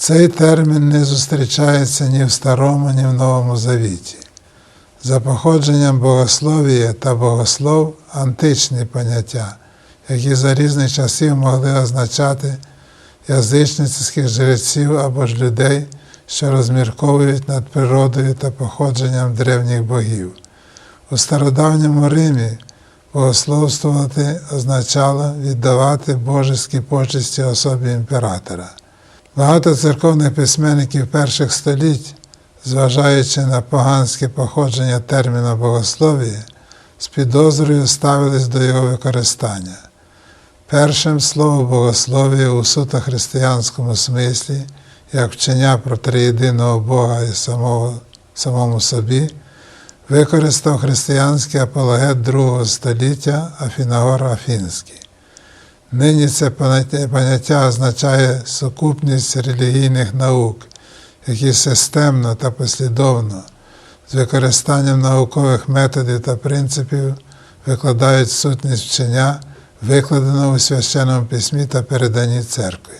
Цей термін не зустрічається ні в Старому, ні в Новому Завіті. За походженням богослов'я та богослов античні поняття, які за різних часів могли означати язичницьких жреців або ж людей, що розмірковують над природою та походженням древніх богів. У стародавньому Римі богословствувати означало віддавати божеські почесті особі імператора. Багато церковних письменників перших століть, зважаючи на поганське походження терміну богослов'я, з підозрою ставились до його використання. Першим слово богослов'я у суто християнському смислі, як вчення про триєдиного Бога і самого, самому собі, використав християнський апологет другого століття Афінагор Афінський. Нині це поняття, означає сукупність релігійних наук, які системно та послідовно з використанням наукових методів та принципів викладають сутність вчення, викладеного у священному письмі та переданні церкви.